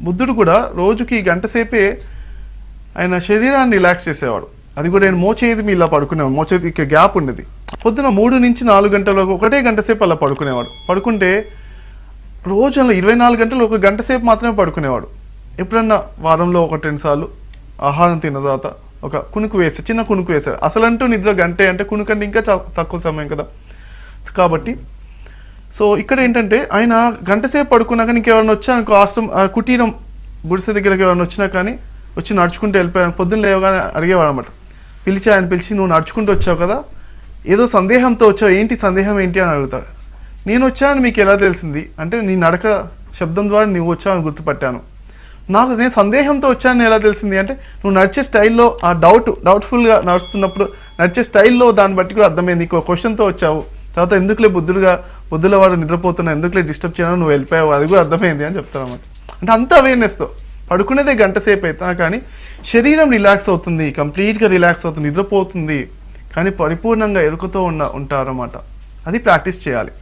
బుద్ధుడు కూడా రోజుకి గంటసేపే ఆయన శరీరాన్ని రిలాక్స్ చేసేవాడు. అది కూడా నేను మోచేది మీ ఇలా పడుకునేవాడు. మోచేతి గ్యాప్ ఉండేది. పొద్దున మూడు నుంచి నాలుగు గంటల ఒకటే గంట సేపు అలా పడుకునేవాడు. పడుకుంటే రోజు అలా ఇరవై నాలుగు గంటలు ఒక గంట సేపు మాత్రమే పడుకునేవాడు. ఎప్పుడన్నా వారంలో ఒక రెండు సార్లు ఆహారం తిన్న తర్వాత ఒక కునుకు వేసే చిన్న కునుకు వేసారు అసలంటూ నిద్ర గంటే అంటే కునుకంటే ఇంకా చాలా తక్కువ సమయం కదా. సో కాబట్టి సో ఇక్కడ ఏంటంటే ఆయన గంటసేపు పడుకున్నా కానీ నీకు ఎవరైనా వచ్చా అనుకో ఆశ్రమం కుటీరం గుడిసె దగ్గరికి ఎవరైనా వచ్చినా కానీ వచ్చి నడుచుకుంటూ వెళ్ళిపోయాను పొద్దున్న లేవగానే అడిగేవాడు అనమాట పిలిచి ఆయన పిలిచి నువ్వు నడుచుకుంటూ వచ్చావు కదా? ఏదో సందేహంతో వచ్చావు. ఏంటి సందేహం ఏంటి? అని అడుగుతాడు నేను వచ్చానని మీకు ఎలా తెలిసింది? అంటే నీ నడక శబ్దం ద్వారా నువ్వు వచ్చావని గుర్తుపట్టాను. నాకు నేను సందేహంతో వచ్చానని ఎలా తెలిసింది? అంటే నువ్వు నడిచే స్టైల్లో ఆ డౌట్ డౌట్ఫుల్గా నడుస్తున్నప్పుడు నడిచే స్టైల్లో దాన్ని బట్టి కూడా అర్థమైంది. నీకు క్వశ్చన్తో వచ్చావు. తర్వాత ఎందుకులే బుద్ధులుగా బుద్ధుల వాడు నిద్రపోతున్నా ఎందుకులే డిస్టర్బ్ చేయడం నువ్వు వెళ్ళిపోయావు? అది కూడా అర్థమైంది అని చెప్తారు అన్నమాట. అంటే అంత అవేర్నెస్తో పడుకునేదే గంట సేపు అవుతా కానీ శరీరం రిలాక్స్ అవుతుంది కంప్లీట్గా రిలాక్స్ అవుతుంది నిద్రపోతుంది కానీ పరిపూర్ణంగా ఎరుకతో ఉన్న ఉంటారన్నమాట. అది ప్రాక్టీస్ చేయాలి.